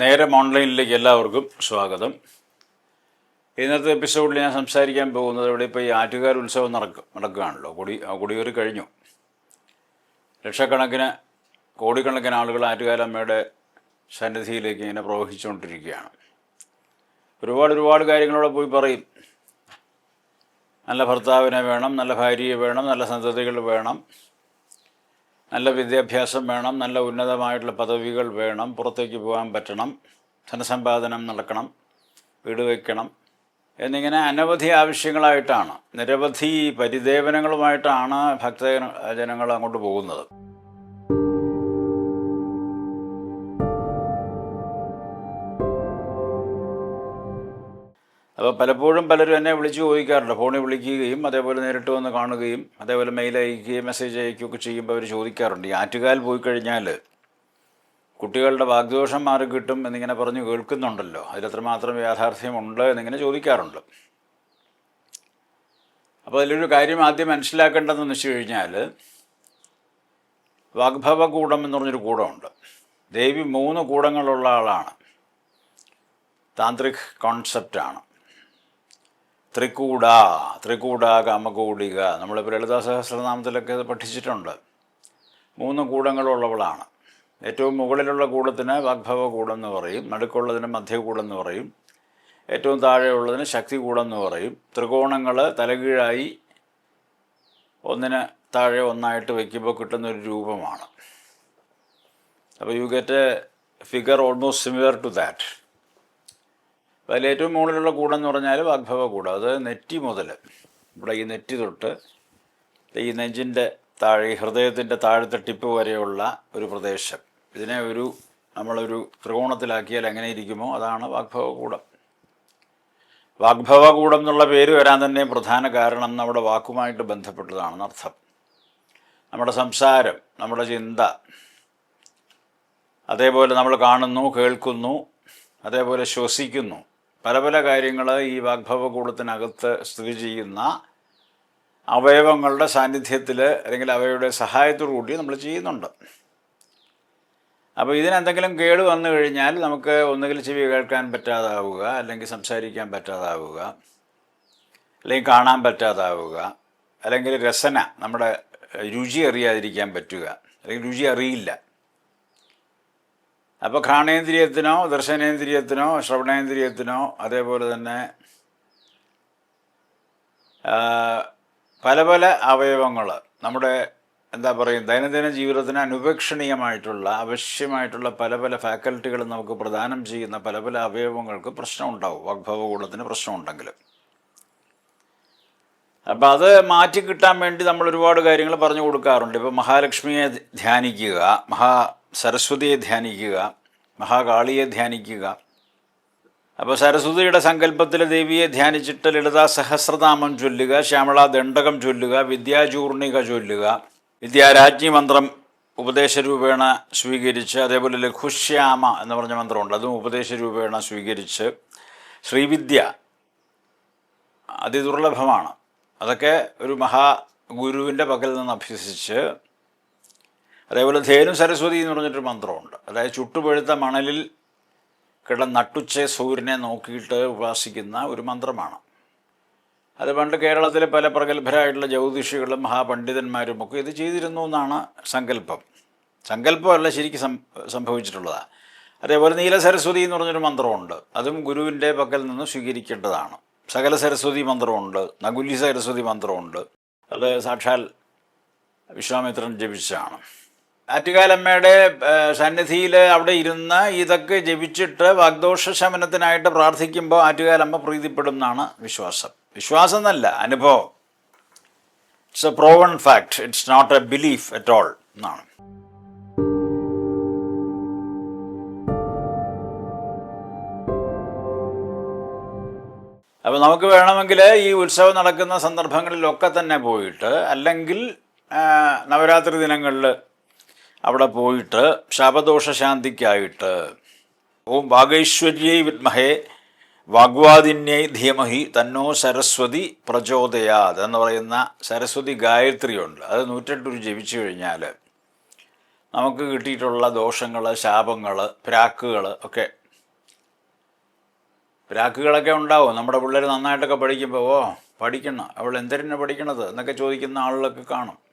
നേരം ഓൺലൈനിലേക്ക് എല്ലാവർക്കും സ്വാഗതം. ഇന്നത്തെ എപ്പിസോഡിൽ ഞാൻ സംസാരിക്കാൻ പോകുന്നത് ഇവിടെ ഇപ്പോൾ ഈ ആറ്റുകാർ ഉത്സവം നടക്കും നടക്കുകയാണല്ലോ. കൊടി ആ കൊടിയേറി കഴിഞ്ഞു. ലക്ഷക്കണക്കിന് കോടിക്കണക്കിന് ആളുകൾ ആറ്റുകാലമ്മയുടെ സന്നിധിയിലേക്ക് ഇങ്ങനെ പ്രവഹിച്ചുകൊണ്ടിരിക്കുകയാണ്. ഒരുപാട് ഒരുപാട് കാര്യങ്ങളോടെ പോയി പറയും. നല്ല ഭർത്താവിനെ വേണം നല്ല ഭാര്യയെ വേണം നല്ല സന്തതികൾ വേണം. നല്ല വിദ്യാഭ്യാസം വേണം നല്ല ഉന്നതമായിട്ടുള്ള പദവികൾ വേണം പുറത്തേക്ക് പോകാൻ പറ്റണം ധനസമ്പാദനം നടക്കണം വീട് വയ്ക്കണം എന്നിങ്ങനെ അനവധി ആവശ്യങ്ങളായിട്ടാണ്. നിരവധി പരിദേവനങ്ങളുമായിട്ടാണ് ഭക്തജനങ്ങൾ അങ്ങോട്ട് പോകുന്നത്. അപ്പോൾ പലപ്പോഴും പലരും എന്നെ വിളിച്ച് ചോദിക്കാറുണ്ട്. ഫോണിൽ വിളിക്കുകയും അതേപോലെ നേരിട്ട് വന്ന് കാണുകയും അതേപോലെ മെയിൽ അയക്കുകയും മെസ്സേജ് അയക്കുകയൊക്കെ ചെയ്യുമ്പോൾ അവർ ചോദിക്കാറുണ്ട്. ഈ ആറ്റുകാൽ പോയി കഴിഞ്ഞാൽ കുട്ടികളുടെ വാഗ്ദോഷം മാറി കിട്ടും എന്നിങ്ങനെ പറഞ്ഞ് കേൾക്കുന്നുണ്ടല്ലോ. അതിലെത്രമാത്രം യാഥാർത്ഥ്യമുണ്ട് എന്നിങ്ങനെ ചോദിക്കാറുണ്ട്. അപ്പോൾ അതിലൊരു കാര്യം ആദ്യം മനസ്സിലാക്കേണ്ടതെന്ന് വെച്ച് കഴിഞ്ഞാൽ വാഗ്ഭവകൂടം എന്ന് പറഞ്ഞൊരു കൂടമുണ്ട്. ദേവി മൂന്ന് കൂടങ്ങളുള്ള ആളാണ്. താന്ത്രിക് കോൺസെപ്റ്റാണ് ത്രികൂട ത്രികൂട കാമകൂടിക. നമ്മളിപ്പോൾ ലളിതാ സഹസ്രനാമത്തിലൊക്കെ പഠിച്ചിട്ടുണ്ട്. മൂന്ന് കൂടങ്ങളുള്ളവളാണ്. ഏറ്റവും മുകളിലുള്ള കൂടത്തിന് വാഗ്ഭവ കൂടം എന്ന് പറയും നടുക്കുള്ളതിന് മധ്യകൂടം എന്ന് പറയും ഏറ്റവും താഴെയുള്ളതിന് ശക്തി കൂടം എന്ന് പറയും. ത്രികോണങ്ങൾ തലകീഴായി ഒന്നിന് താഴെ ഒന്നായിട്ട് വയ്ക്കുമ്പോൾ കിട്ടുന്ന ഒരു രൂപമാണ്. അപ്പോൾ you get a figure almost similar to that അപ്പോൾ അതിൽ ഏറ്റവും മുകളിലുള്ള കൂടം എന്ന് പറഞ്ഞാൽ വാഗ്ഭവ കൂടം. അത് നെറ്റി മുതൽ. ഇവിടെ ഈ നെറ്റി തൊട്ട് ഈ നെഞ്ചിന്റെ താഴെ ഈ ഹൃദയത്തിന്റെ താഴത്തെ ടിപ്പ് വരെയുള്ള ഒരു പ്രദേശം. ഇതിനെ ഒരു നമ്മളൊരു ത്രികോണത്തിലാക്കിയാൽ എങ്ങനെ ഇരിക്കുമോ അതാണ് വാഗ്ഭവ കൂടം. വാഗ്ഭവ കൂടം എന്നുള്ള പേര് വരാൻ തന്നെ പ്രധാന കാരണം നമ്മുടെ വാക്കുമായിട്ട് ബന്ധപ്പെട്ടതാണെന്ന് അർത്ഥം. നമ്മുടെ സംസാരം നമ്മുടെ ചിന്ത അതേപോലെ നമ്മൾ കാണുന്നു കേൾക്കുന്നു അതേപോലെ ശ്വസിക്കുന്നു പല പല കാര്യങ്ങൾ ഈ വാഗ്ഭവകൂടത്തിനകത്ത് സ്ഥിതി ചെയ്യുന്ന അവയവങ്ങളുടെ സാന്നിധ്യത്തിൽ അല്ലെങ്കിൽ അവയുടെ സഹായത്തോടു കൂടി നമ്മൾ ചെയ്യുന്നുണ്ട്. അപ്പോൾ ഇതിനെന്തെങ്കിലും കേട് വന്നു കഴിഞ്ഞാൽ നമുക്ക് ഒന്നുകിൽ ചെവി കേൾക്കാൻ പറ്റാതാവുക അല്ലെങ്കിൽ സംസാരിക്കാൻ പറ്റാതാവുക അല്ലെങ്കിൽ കാണാൻ പറ്റാതാവുക അല്ലെങ്കിൽ രസന നമ്മുടെ രുചി അറിയാതിരിക്കാൻ പറ്റുക അല്ലെങ്കിൽ രുചി അറിയില്ല. അപ്പോൾ ഘാണേന്ദ്രിയത്തിനോ ദർശനേന്ദ്രിയത്തിനോ ശ്രവണേന്ദ്രിയത്തിനോ അതേപോലെ തന്നെ പല പല അവയവങ്ങൾ നമ്മുടെ എന്താ പറയുക ദൈനംദിന ജീവിതത്തിന് അനുപേക്ഷണീയമായിട്ടുള്ള ആവശ്യമായിട്ടുള്ള പല പല ഫാക്കൽറ്റികൾ നമുക്ക് പ്രദാനം ചെയ്യുന്ന പല പല അവയവങ്ങൾക്ക് പ്രശ്നമുണ്ടാവും. വാഗ്ഭവകൂടത്തിന് പ്രശ്നമുണ്ടെങ്കിൽ. അപ്പം അത് മാറ്റി കിട്ടാൻ വേണ്ടി നമ്മൾ ഒരുപാട് കാര്യങ്ങൾ പറഞ്ഞു കൊടുക്കാറുണ്ട്. ഇപ്പോൾ മഹാലക്ഷ്മിയെ ധ്യാനിക്കുക മഹാ സരസ്വതിയെ ധ്യാനിക്കുക മഹാകാളിയെ ധ്യാനിക്കുക. അപ്പോൾ സരസ്വതിയുടെ സങ്കല്പത്തിൽ ദേവിയെ ധ്യാനിച്ചിട്ട് ലളിതാ സഹസ്രനാമം ചൊല്ലുക ശ്യാമള ദണ്ഡകം ചൊല്ലുക വിദ്യാചൂർണിക ചൊല്ലുക. വിദ്യാരാജ്ഞി മന്ത്രം ഉപദേശരൂപേണ സ്വീകരിച്ച് അതേപോലെ ലഘുശ്യാമ എന്ന് പറഞ്ഞ മന്ത്രമുണ്ട് അതും ഉപദേശരൂപേണ സ്വീകരിച്ച് ശ്രീവിദ്യ അതിദുർലഭമാണ്. അതൊക്കെ ഒരു മഹാ ഗുരുവിന്റെ പക്കൽ നിന്ന് അഭ്യസിച്ച് അതേപോലെ ധേനു സരസ്വതി എന്ന് പറഞ്ഞിട്ടൊരു മന്ത്രമുണ്ട്. അതായത് ചുട്ടുപഴുത്ത മണലിൽ കിടന്നട്ടുച്ച സൂര്യനെ നോക്കിയിട്ട് ഉപാസിക്കുന്ന ഒരു മന്ത്രമാണ്. അത് പണ്ട് കേരളത്തിലെ പല പ്രഗത്ഭരായിട്ടുള്ള ജ്യോതിഷികളും മഹാപണ്ഡിതന്മാരും ഒക്കെ ഇത് ചെയ്തിരുന്നു എന്നാണ് സങ്കല്പം. സങ്കല്പമല്ല ശരിക്കും സംഭവിച്ചിട്ടുള്ളതാണ് അതേപോലെ നീല സരസ്വതി എന്ന് പറഞ്ഞൊരു മന്ത്രമുണ്ട്. അതും ഗുരുവിന്റെ പക്കൽ നിന്ന് സ്വീകരിക്കേണ്ടതാണ്. സകല സരസ്വതി മന്ത്രമുണ്ട്. നകുലി സരസ്വതി മന്ത്രമുണ്ട്. അത് സാക്ഷാൽ വിശ്വാമിത്രൻ ജപിച്ചതാണ്. ആറ്റുകാലമ്മയുടെ സന്നിധിയിൽ അവിടെ ഇരുന്ന് ഇതൊക്കെ ജപിച്ചിട്ട് വാഗ്ദോഷ ശമനത്തിനായിട്ട് പ്രാർത്ഥിക്കുമ്പോൾ ആറ്റുകാലമ്മ പ്രീതിപ്പെടും എന്നാണ് വിശ്വാസം. വിശ്വാസം എന്നല്ല അനുഭവം. It's a proven fact it's not a belief at all എന്നാണ്. അപ്പോൾ നമുക്ക് വേണമെങ്കിൽ ഈ ഉത്സവം നടക്കുന്ന സന്ദർഭങ്ങളിലൊക്കെ തന്നെ പോയിട്ട് അല്ലെങ്കിൽ നവരാത്രി ദിനങ്ങളിൽ അവിടെ പോയിട്ട് ശാപദോഷ ശാന്തിക്കായിട്ട് ഓം വാഗൈശ്വര്യൈ വിദ്മഹേ വാഗ്വാദിന്യൈ ധീമഹി തന്നോ സരസ്വതി പ്രചോദയാത് എന്ന് പറയുന്ന സരസ്വതി ഗായത്രിയുണ്ട്. അത് നൂറ്റെട്ടൂർ ജപിച്ചു കഴിഞ്ഞാൽ നമുക്ക് കിട്ടിയിട്ടുള്ള ദോഷങ്ങൾ ശാപങ്ങൾ പ്രാക്കുകൾ ഒക്കെ. പ്രാക്കുകളൊക്കെ ഉണ്ടാവും. നമ്മുടെ പിള്ളേർ നന്നായിട്ടൊക്കെ പഠിക്കുമ്പോൾ ഓ പഠിക്കണം. അവൾ എന്തിനാണ് പഠിക്കണത് എന്നൊക്കെ ചോദിക്കുന്ന ആളുകളൊക്കെ കാണും.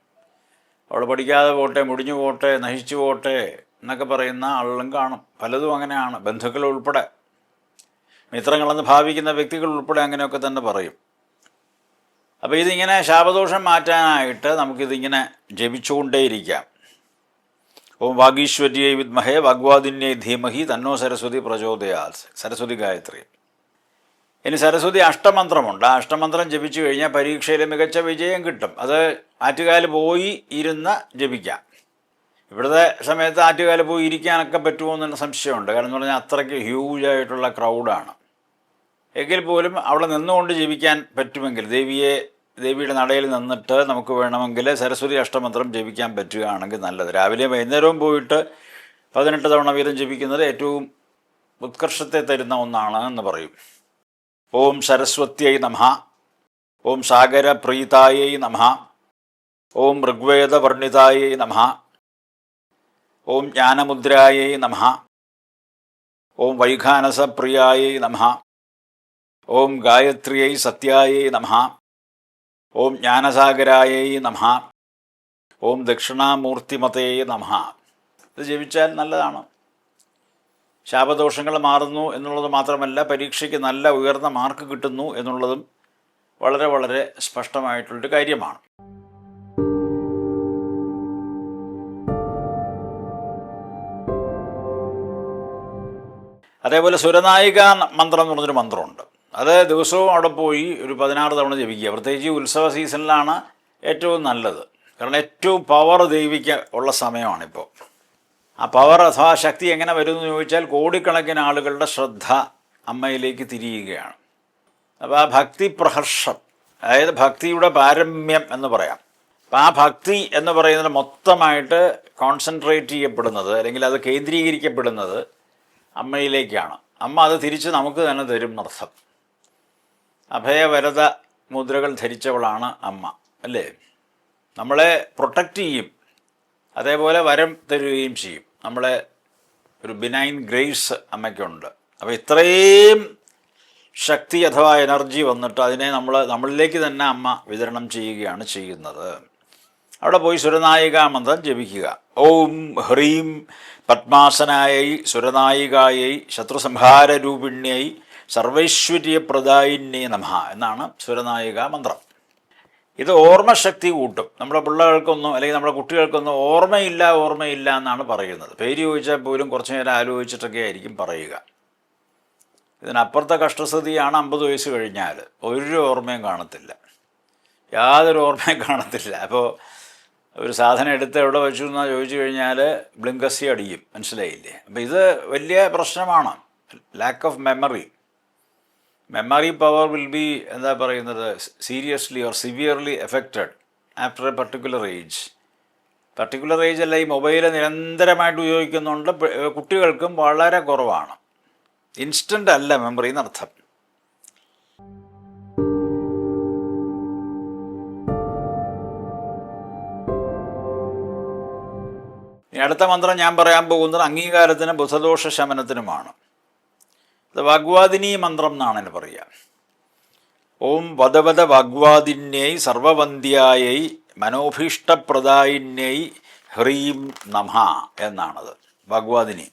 അവൾ പഠിക്കാതെ പോട്ടെ മുടിഞ്ഞു പോട്ടെ നശിച്ചു പോട്ടെ എന്നൊക്കെ പറയുന്ന ആളുകളും കാണും. പലതും അങ്ങനെയാണ്. ബന്ധുക്കൾ ഉൾപ്പെടെ. മിത്രങ്ങളെന്ന് ഭാവിക്കുന്ന വ്യക്തികൾ ഉൾപ്പെടെ അങ്ങനെയൊക്കെ തന്നെ പറയും. അപ്പോൾ ഇതിങ്ങനെ ശാപദോഷം മാറ്റാനായിട്ട് നമുക്കിതിങ്ങനെ ജപിച്ചുകൊണ്ടേയിരിക്കാം. ഓം വാഗീശ്വര്യ വിദ്മഹേ വാഗ്വാദിന്യേ ധീമഹി തന്നോ സരസ്വതി പ്രചോദയാൽ സരസ്വതി ഗായത്രി. ഇനി സരസ്വതി അഷ്ടമന്ത്രമുണ്ട്. ആ അഷ്ടമന്ത്രം ജപിച്ചു കഴിഞ്ഞാൽ പരീക്ഷയിൽ മികച്ച വിജയം കിട്ടും. അത് ആറ്റുകാൽ പോയി ഇരുന്ന് ജപിക്കാം. ഇവിടുത്തെ സമയത്ത് ആറ്റുകാൽ പോയി ഇരിക്കാനൊക്കെ പറ്റുമോ എന്നൊരു സംശയമുണ്ട്. കാരണം എന്ന് പറഞ്ഞാൽ അത്രയ്ക്ക് ഹ്യൂജ് ആയിട്ടുള്ള ക്രൗഡാണ് എങ്കിൽ പോലും അവിടെ നിന്നുകൊണ്ട് ജപിക്കാൻ പറ്റുമെങ്കിൽ ദേവിയെ ദേവിയുടെ നടയിൽ നിന്നിട്ട് നമുക്ക് വേണമെങ്കിൽ സരസ്വതി അഷ്ടമന്ത്രം ജപിക്കാൻ പറ്റുകയാണെങ്കിൽ നല്ലത്. രാവിലെ വൈകുന്നേരവും പോയിട്ട് പതിനെട്ട് തവണ വീതം ജപിക്കുന്നത് ഏറ്റവും ഉത്കർഷത്തെ തരുന്ന ഒന്നാണ് എന്ന് പറയും. ഓം സരസ്വത്യൈ നമ. ഓം സാഗരപ്രീതായൈ നമ. ഓം ഋഗ്വേദവർണിതായൈ നമ. ഓം ജ്ഞാനമുദ്രായൈ നമ. ഓം വൈഖാനസപ്രിയായൈ നമ. ഓം ഗായത്രിയൈ സത്യായൈ നമ. ഓം ജ്ഞാനസാഗരായൈ നമ. ഓം ദക്ഷിണാമൂർത്തിമതേ നമ. ഇത് ജപിച്ചാൽ നല്ലതാണ്. ശാപദോഷങ്ങൾ മാറുന്നു എന്നുള്ളത് മാത്രമല്ല പരീക്ഷയ്ക്ക് നല്ല ഉയർന്ന മാർക്ക് കിട്ടുന്നു എന്നുള്ളതും വളരെ വളരെ സ്പഷ്ടമായിട്ടുള്ളൊരു കാര്യമാണ്. അതേപോലെ സുരനായിക മന്ത്രം എന്ന് പറഞ്ഞൊരു മന്ത്രമുണ്ട്. അത് ദിവസവും അവിടെ പോയി ഒരു പതിനാറ് തവണ ജപിക്കുക. പ്രത്യേകിച്ച് ഉത്സവ സീസണിലാണ് ഏറ്റവും നല്ലത്. കാരണം ഏറ്റവും പവർ ദൈവിക്ക് ഉള്ള സമയമാണിപ്പോൾ. ആ പവർ അഥവാ ശക്തി എങ്ങനെ വരുമെന്ന് ചോദിച്ചാൽ കോടിക്കണക്കിന് ആളുകളുടെ ശ്രദ്ധ അമ്മയിലേക്ക് തിരിയുകയാണ്. അപ്പോൾ ആ ഭക്തി പ്രഹർഷം അതായത് ഭക്തിയുടെ പാരമ്യം എന്ന് പറയാം. അപ്പം ആ ഭക്തി എന്ന് പറയുന്നത് മൊത്തമായിട്ട് കോൺസെൻട്രേറ്റ് ചെയ്യപ്പെടുന്നത് അല്ലെങ്കിൽ അത് കേന്ദ്രീകരിക്കപ്പെടുന്നത് അമ്മയിലേക്കാണ്. അമ്മ അത് തിരിച്ച് നമുക്ക് തന്നെ തരും എന്നർത്ഥം. അഭയവരത മുദ്രകൾ ധരിച്ചവളാണ് അമ്മ അല്ലേ? നമ്മളെ പ്രൊട്ടക്റ്റ് ചെയ്യും. അതേപോലെ വരം തരുകയും ചെയ്യും. നമ്മളെ ഒരു ബിനൈൻ ഗ്രേസ് അമ്മയ്ക്കുണ്ട്. അപ്പോൾ ഇത്രയും ശക്തി അഥവാ എനർജി വന്നിട്ട് അതിനെ നമ്മൾ നമ്മളിലേക്ക് തന്നെ അമ്മ വിതരണം ചെയ്യുകയാണ് ചെയ്യുന്നത്. അവിടെ പോയി സുരനായിക മന്ത്രം ജപിക്കുക. ഓം ഹ്രീം പത്മാസനായൈ സുരനായികായൈ ശത്രുസംഹാരരൂപിണ്യൈ സർവൈശ്വര്യപ്രദായിന്യേ നമ എന്നാണ് സുരനായിക മന്ത്രം. ഇത് ഓർമ്മശക്തി കൂട്ടും. നമ്മുടെ പിള്ളേർക്കൊന്നും അല്ലെങ്കിൽ നമ്മുടെ കുട്ടികൾക്കൊന്നും ഓർമ്മയില്ല ഓർമ്മയില്ല എന്നാണ് പറയുന്നത്. പേര് ചോദിച്ചാൽ പോലും കുറച്ച് നേരം ആലോചിച്ചിട്ടൊക്കെ ആയിരിക്കും പറയുക. ഇതിനപ്പുറത്തെ കഷ്ടസ്ഥിതിയാണ് അമ്പത് വയസ്സ് കഴിഞ്ഞാൽ. ഒരു ഓർമ്മയും കാണത്തില്ല. യാതൊരു ഓർമ്മയും കാണത്തില്ല. അപ്പോൾ ഒരു സാധനം എടുത്ത് എവിടെ വെച്ചു എന്ന് ചോദിച്ചു കഴിഞ്ഞാൽ ബ്ലിങ്കസി അടിയും. മനസ്സിലായില്ലേ? അപ്പോൾ ഇത് വലിയ പ്രശ്നമാണ്. Lack of memory memory power will be എന്താ പറയുന്നത് seriously or severely affected after a particular age particular age അല്ല ഈ മൊബൈൽ നിരന്തരമായിട്ട് ഉപയോഗിക്കുന്നുണ്ട്. കുട്ടികൾക്കും വളരെ കുറവാണ്. ഇൻസ്റ്റന്റ് അല്ല മെമ്മറി എന്നർത്ഥം. അടുത്ത മന്ത്രം ഞാൻ പറയാൻ പോകുന്നത് അംഗീകാരത്തിനും ബുധദോഷ ശമനത്തിനുമാണ്. ഇത് വാഗ്വാദിനി മന്ത്രം എന്നാണ് എന്നെ പറയുക ഓം വദവദ വാഗ്വാദിന്യൈ സർവവന്ധ്യായൈ മനോഭീഷ്ടപ്രദായിന്യൈ ഹ്രീം നമ എന്നാണത്. വാഗ്വാദിനി.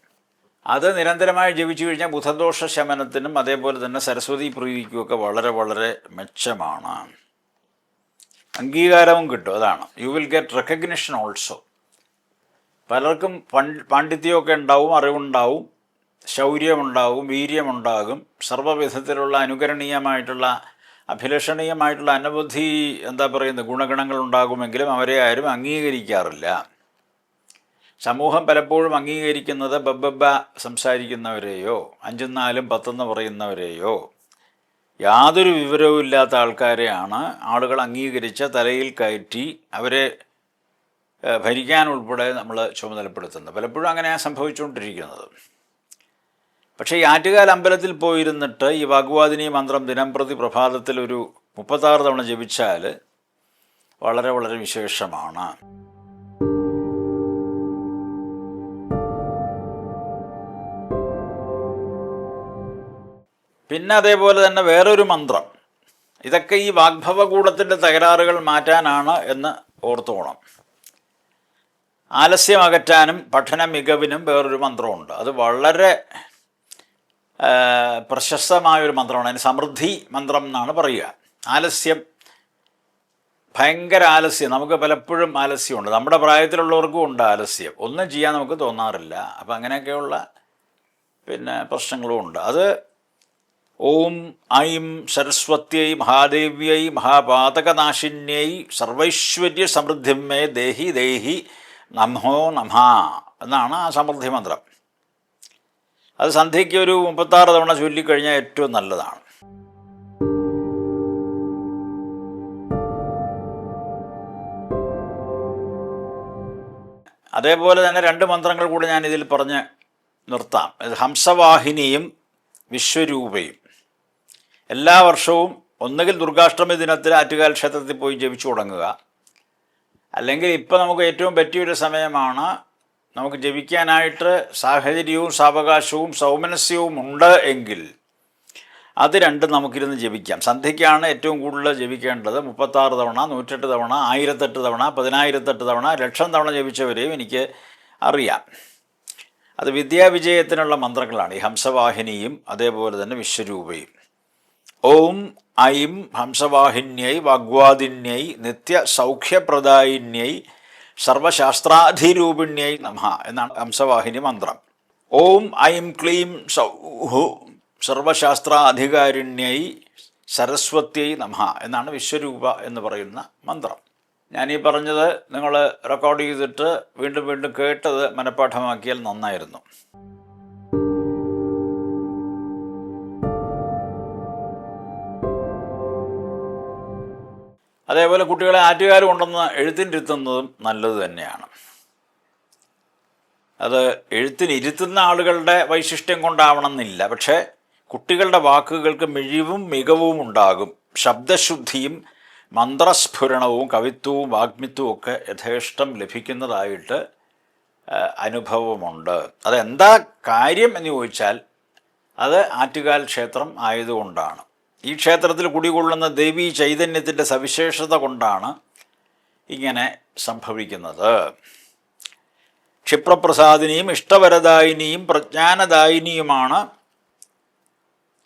അത് നിരന്തരമായി ജപിച്ചു കഴിഞ്ഞാൽ ബുധദോഷ ശമനത്തിനും അതേപോലെ തന്നെ സരസ്വതി പ്രീതിക്കുമൊക്കെ വളരെ വളരെ മെച്ചമാണ്. അംഗീകാരവും കിട്ടും അതാണ്. You will get recognition also പലർക്കും പണ്ഡിത്യമൊക്കെ ഉണ്ടാവും അറിവുണ്ടാവും. ശൗര്യമുണ്ടാകും വീര്യമുണ്ടാകും. സർവവിധത്തിലുള്ള അനുകരണീയമായിട്ടുള്ള അഭിലഷണീയമായിട്ടുള്ള അനവധി എന്താ പറയുന്നത് ഗുണഗണങ്ങൾ ഉണ്ടാകുമെങ്കിലും അവരെ ആരും അംഗീകരിക്കാറില്ല. സമൂഹം പലപ്പോഴും അംഗീകരിക്കുന്നത് ബബ്ബബ്ബ സംസാരിക്കുന്നവരെയോ അഞ്ചും നാലും പത്തെന്ന് പറയുന്നവരെയോ. യാതൊരു വിവരവും ഇല്ലാത്ത ആൾക്കാരെയാണ് ആളുകൾ അംഗീകരിച്ച തലയിൽ കയറ്റി അവരെ ഭരിക്കാൻ ഉൾപ്പെടെ നമ്മൾ ചുമതലപ്പെടുത്തുന്നത്. പലപ്പോഴും അങ്ങനെയാണ് സംഭവിച്ചുകൊണ്ടിരിക്കുന്നത്. പക്ഷേ ഈ ആറ്റുകാൽ അമ്പലത്തിൽ പോയിരുന്നിട്ട് ഈ വാഗ്വാദിനി മന്ത്രം ദിനംപ്രതി പ്രഭാതത്തിൽ ഒരു മുപ്പത്താറ് തവണ ജപിച്ചാൽ വളരെ വളരെ വിശേഷമാണ്. പിന്നെ അതേപോലെ തന്നെ വേറൊരു മന്ത്രം. ഇതൊക്കെ ഈ വാഗ്ഭവകൂടത്തിന്റെ തകരാറുകൾ മാറ്റാനാണ് എന്ന് ഓർത്തോണം. ആലസ്യം അകറ്റാനും പഠന മികവിനും വേറൊരു മന്ത്രമുണ്ട്. അത് വളരെ പ്രശസ്തമായൊരു മന്ത്രമാണ്. അതിന് സമൃദ്ധി മന്ത്രം എന്നാണ് പറയുക. ആലസ്യം. ഭയങ്കര ആലസ്യം. നമുക്ക് പലപ്പോഴും ആലസ്യമുണ്ട്. നമ്മുടെ പ്രായത്തിലുള്ളവർക്കും ഉണ്ട് ആലസ്യം. ഒന്നും ചെയ്യാൻ നമുക്ക് തോന്നാറില്ല. അപ്പം അങ്ങനെയൊക്കെയുള്ള പിന്നെ പ്രശ്നങ്ങളും ഉണ്ട്. അത് ഓം ഐം സരസ്വത്യൈ മഹാദേവ്യൈ മഹാപാതകനാശിന്യൈ സർവൈശ്വര്യ സമൃദ്ധിമേ ദേഹി ദേഹി നമോ നമ എന്നാണ് ആ സമൃദ്ധി മന്ത്രം. അത് സന്ധ്യയ്ക്ക് ഒരു മുപ്പത്താറ് തവണ ചൊല്ലിക്കഴിഞ്ഞാൽ ഏറ്റവും നല്ലതാണ്. അതേപോലെ തന്നെ രണ്ട് മന്ത്രങ്ങൾ കൂടി ഞാൻ ഇതിൽ പറഞ്ഞ് നിർത്താം. ഹംസവാഹിനിയും വിശ്വരൂപയും. എല്ലാ വർഷവും ഒന്നുകിൽ ദുർഗാഷ്ടമി ദിനത്തിൽ ആറ്റുകാൽ ക്ഷേത്രത്തിൽ പോയി ജപിച്ചു തുടങ്ങുക. അല്ലെങ്കിൽ ഇപ്പോൾ നമുക്ക് ഏറ്റവും പറ്റിയൊരു സമയമാണ് നമുക്ക് ജപിക്കാനായിട്ട് സാഹചര്യവും സാവകാശവും സൗമനസ്യവും ഉണ്ട് എങ്കിൽ അത് രണ്ടും നമുക്കിരുന്ന് ജപിക്കാം. സന്ധ്യയ്ക്കാണ് ഏറ്റവും കൂടുതൽ ജപിക്കേണ്ടത്. മുപ്പത്താറ് തവണ നൂറ്റെട്ട് തവണ ആയിരത്തെട്ട് തവണ പതിനായിരത്തെട്ട് തവണ ലക്ഷം തവണ ജപിച്ചവരെയും എനിക്ക് അറിയാം. അത് വിദ്യാവിജയത്തിനുള്ള മന്ത്രങ്ങളാണ്. ഈ ഹംസവാഹിനിയും അതേപോലെ തന്നെ വിശ്വരൂപയും. ഓം ഐം ഹംസവാഹിന്യൈ വാഗ്വാദിന്യൈ നിത്യ സൗഖ്യപ്രദായിന്യൈ സർവശാസ്ത്രാധിരൂപിണ്യൈ നമ എന്നാണ് ഹംസവാഹിനി മന്ത്രം. ഓം ഐം ക്ലീം സൗഹു സർവശാസ്ത്രാധികാരിണ്യൈ സരസ്വത്യൈ നമ എന്നാണ് വിശ്വരൂപ എന്ന് പറയുന്ന മന്ത്രം. ഈ പറഞ്ഞത് നിങ്ങൾ റെക്കോർഡ് ചെയ്തിട്ട് വീണ്ടും വീണ്ടും കേട്ടത് മനഃപ്പാഠമാക്കിയാൽ നന്നായിരുന്നു. അതേപോലെ കുട്ടികളെ ആറ്റുകാർ കൊണ്ടുവന്ന് എഴുത്തിനിരുത്തുന്നതും നല്ലത് തന്നെയാണ്. അത് എഴുത്തിനിരുത്തുന്ന ആളുകളുടെ വൈശിഷ്ട്യം കൊണ്ടാവണമെന്നില്ല. പക്ഷേ കുട്ടികളുടെ വാക്കുകൾക്ക് മിഴിവും മികവും ഉണ്ടാകും. ശബ്ദശുദ്ധിയും മന്ത്രസ്ഫുരണവും കവിത്വവും വാഗ്മിത്വവും ഒക്കെ യഥേഷ്ടം ലഭിക്കുന്നതായിട്ട് അനുഭവമുണ്ട്. അതെന്താ കാര്യം എന്ന് ചോദിച്ചാൽ അത് ആറ്റുകാൽ ക്ഷേത്രം ആയതുകൊണ്ടാണ്. ഈ ക്ഷേത്രത്തിൽ കുടികൊള്ളുന്ന ദേവീ ചൈതന്യത്തിന്റെ സവിശേഷത കൊണ്ടാണ് ഇങ്ങനെ സംഭവിക്കുന്നത്. ക്ഷിപ്രപ്രസാദിനിയും ഇഷ്ടവരദായിനിയും പ്രജ്ഞാനദായിനിയുമാണ്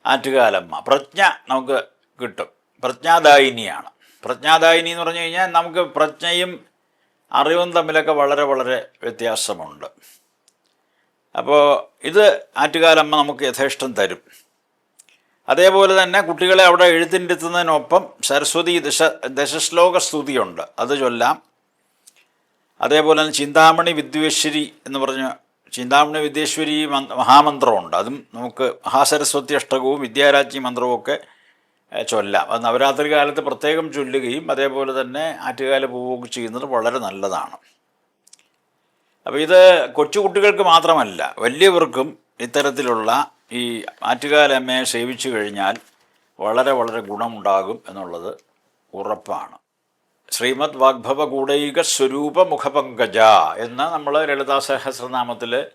ആറ്റുകാലമ്മ. പ്രജ്ഞ നമുക്ക് കിട്ടും. പ്രജ്ഞാദായിനിയാണ്. പ്രജ്ഞാദായിനി എന്ന് പറഞ്ഞു കഴിഞ്ഞാൽ നമുക്ക് പ്രജ്ഞയും അറിവും തമ്മിലൊക്കെ വളരെ വളരെ വ്യത്യാസമുണ്ട്. അപ്പോൾ ഇത് ആറ്റുകാലമ്മ നമുക്ക് യഥേഷ്ടം തരും. അതേപോലെ തന്നെ കുട്ടികളെ അവിടെ എഴുത്തിന്റെത്തുന്നതിനൊപ്പം സരസ്വതി ദശ ദശശ്ലോക സ്തുതിയുണ്ട്. അത് ചൊല്ലാം. അതേപോലെ തന്നെ ചിന്താമണി വിദ്വേശ്വരി എന്ന് പറഞ്ഞ ചിന്താമണി വിദ്യേശ്വരി മഹാമന്ത്രമുണ്ട്. അതും നമുക്ക് മഹാസരസ്വതി അഷ്ടകവും വിദ്യാരാജ്യ മന്ത്രവും ഒക്കെ ചൊല്ലാം. അത് നവരാത്രി കാലത്ത് പ്രത്യേകം ചൊല്ലുകയും അതേപോലെ തന്നെ ആറ്റുകാല പോവുകയൊക്കെ ചെയ്യുന്നത് വളരെ നല്ലതാണ്. അപ്പോൾ ഇത് കൊച്ചുകുട്ടികൾക്ക് മാത്രമല്ല വലിയവർക്കും ഇത്തരത്തിലുള്ള ഈ ആറ്റുകാലമ്മയെ സേവിച്ചു കഴിഞ്ഞാൽ വളരെ വളരെ ഗുണമുണ്ടാകും എന്നുള്ളത് ഉറപ്പാണ്. ശ്രീമദ് വാഗ്ഭവ ഗൂഢൈക സ്വരൂപ മുഖപങ്കജ എന്ന് നമ്മൾ ലളിതാ സഹസ്രനാമത്തിൽ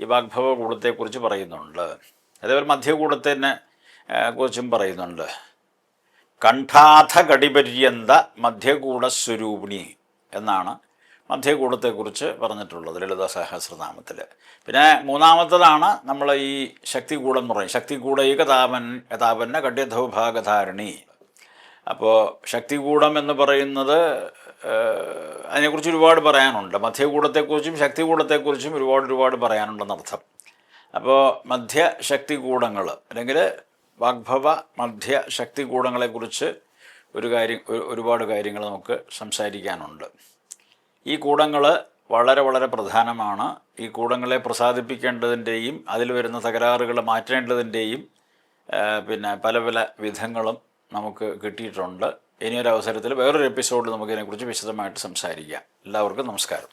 ഈ വാഗ്ഭവ കൂടത്തെക്കുറിച്ച് പറയുന്നുണ്ട്. അതേപോലെ മധ്യകൂടത്തിനെ കുറിച്ചും പറയുന്നുണ്ട്. കണ്ഠാഥ കടിപര്യന്ത മധ്യകൂടസ്വരൂപിണി എന്നാണ് മധ്യകൂടത്തെക്കുറിച്ച് പറഞ്ഞിട്ടുള്ളത് ലളിത സഹസ്രനാമത്തിൽ പിന്നെ മൂന്നാമത്തതാണ് നമ്മൾ ഈ ശക്തികൂടം എന്ന് പറയും. ശക്തികൂടൈക താപൻ താപന്ന കഠ്യധൗഭാഗധാരണി അപ്പോൾ ശക്തികൂടം എന്ന് പറയുന്നത് അതിനെക്കുറിച്ച് ഒരുപാട് പറയാനുണ്ട്. മധ്യകൂടത്തെക്കുറിച്ചും ശക്തികൂടത്തെക്കുറിച്ചും ഒരുപാട് ഒരുപാട് പറയാനുണ്ടെന്നർത്ഥം അപ്പോൾ മധ്യ ശക്തികൂടങ്ങൾ അല്ലെങ്കിൽ വാഗ്ഭവ മധ്യ ശക്തികൂടങ്ങളെക്കുറിച്ച് ഒരു കാര്യം ഒരുപാട് കാര്യങ്ങൾ നമുക്ക് സംസാരിക്കാനുണ്ട്. ഈ കൂടങ്ങൾ വളരെ വളരെ പ്രധാനമാണ്. ഈ കൂടങ്ങളെ പ്രസാദിപ്പിക്കേണ്ടതിന്റെയും അതിൽ വരുന്ന തകരാറുകൾ മാറ്റേണ്ടതിന്റെയും പിന്നെ പല പല വിധങ്ങളും നമുക്ക് കിട്ടിയിട്ടുണ്ട്. ഇനിയൊരു അവസരത്തിൽ വേറൊരു എപ്പിസോഡിൽ നമുക്ക് ഇതിനെക്കുറിച്ച് വിശദമായിട്ട് സംസാരിക്കാം. എല്ലാവർക്കും നമസ്കാരം.